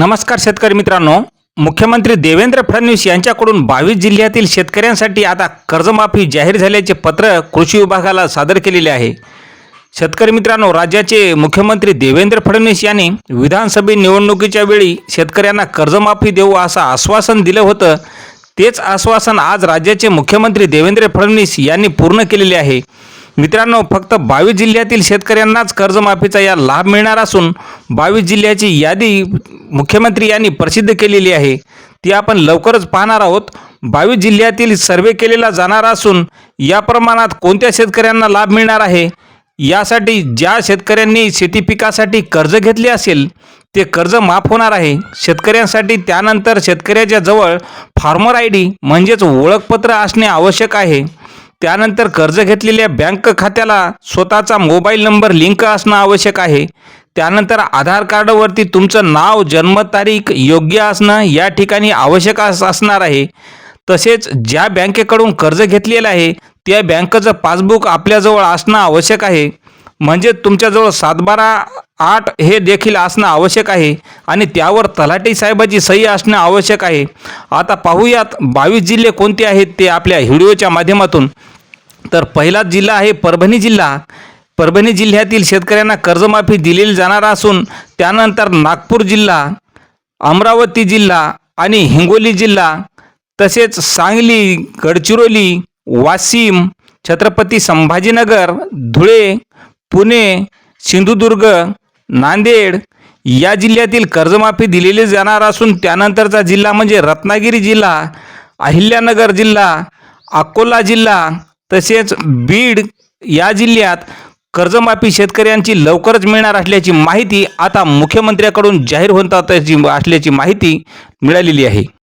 नमस्कार शेतकरी मित्रांनो. मुख्यमंत्री देवेंद्र फडणवीस यांच्याकडून बावीस जिल्ह्यातील शेतकऱ्यांसाठी आता कर्जमाफी जाहीर झाल्याचे पत्र कृषी विभागाला सादर केलेले आहे. शेतकरी मित्रांनो राज्याचे मुख्यमंत्री देवेंद्र फडणवीस यांनी विधानसभा निवडणुकीच्या वेळी शेतकऱ्यांना कर्जमाफी देऊ असं आश्वासन दिलं होतं. तेच आश्वासन आज राज्याचे मुख्यमंत्री देवेंद्र फडणवीस यांनी पूर्ण केलेले आहे. मित्रांनो फक्त बावीस जिल्ह्यातील शेतकऱ्यांनाच कर्जमाफीचा या लाभ मिळणार असून बावीस जिल्ह्याची यादी मुख्यमंत्री यांनी प्रसिद्ध केलेली आहे. ती आपण लवकरच पाहणार आहोत. बावीस जिल्ह्यातील सर्वे केलेला जाणार असून या प्रमाणात कोणत्या शेतकऱ्यांना लाभ मिळणार आहे? यासाठी ज्या शेतकऱ्यांनी शेती पिकासाठी कर्ज घेतले असेल ते कर्ज माफ होणार आहे. शेतकऱ्यांसाठी त्यानंतर शेतकऱ्याच्या जवळ फार्मर आय डी म्हणजेच ओळखपत्र असणे आवश्यक आहे. त्यानंतर कर्ज घेतलेल्या बँक खात्याला स्वतःचा मोबाईल नंबर लिंक असणं आवश्यक आहे. त्यानंतर आधार कार्डवरती तुमचं नाव जन्मतारीख योग्य असणं या ठिकाणी आवश्यक अस असणार आहे. तसेच ज्या बँकेकडून कर्ज घेतलेलं आहे त्या बँकेचं पासबुक आपल्याजवळ असणं आवश्यक आहे. म्हणजे तुमच्याजवळ सातबारा आठ हे देखील असणं आवश्यक आहे आणि त्यावर तलाठी साहेबाची सही असणं आवश्यक आहे. आता पाहूयात बावीस जिल्हे कोणते आहेत ते आपल्या व्हिडिओच्या माध्यमातून. तर पहिलाच जिल्हा आहे परभणी जिल्हा. परभणी जिल्ह्यातील शेतकऱ्यांना कर्जमाफी दिलेली जाणार असून त्यानंतर नागपूर जिल्हा अमरावती जिल्हा आणि हिंगोली जिल्हा तसेच सांगली गडचिरोली वाशिम छत्रपती संभाजीनगर धुळे पुणे सिंधुदुर्ग नांदेड या जिल्ह्यातील कर्जमाफी दिलेली जाणार असून त्यानंतरचा जिल्हा म्हणजे रत्नागिरी जिल्हा अहिल्यानगर जिल्हा अकोला जिल्हा तसेच बीड या जिल्ह्यात कर्जमाफी शेतकऱ्यांची लवकरच मिळणार असल्याची माहिती आता मुख्यमंत्र्याकडून जाहीर होत असल्याची माहिती मिळालेली आहे.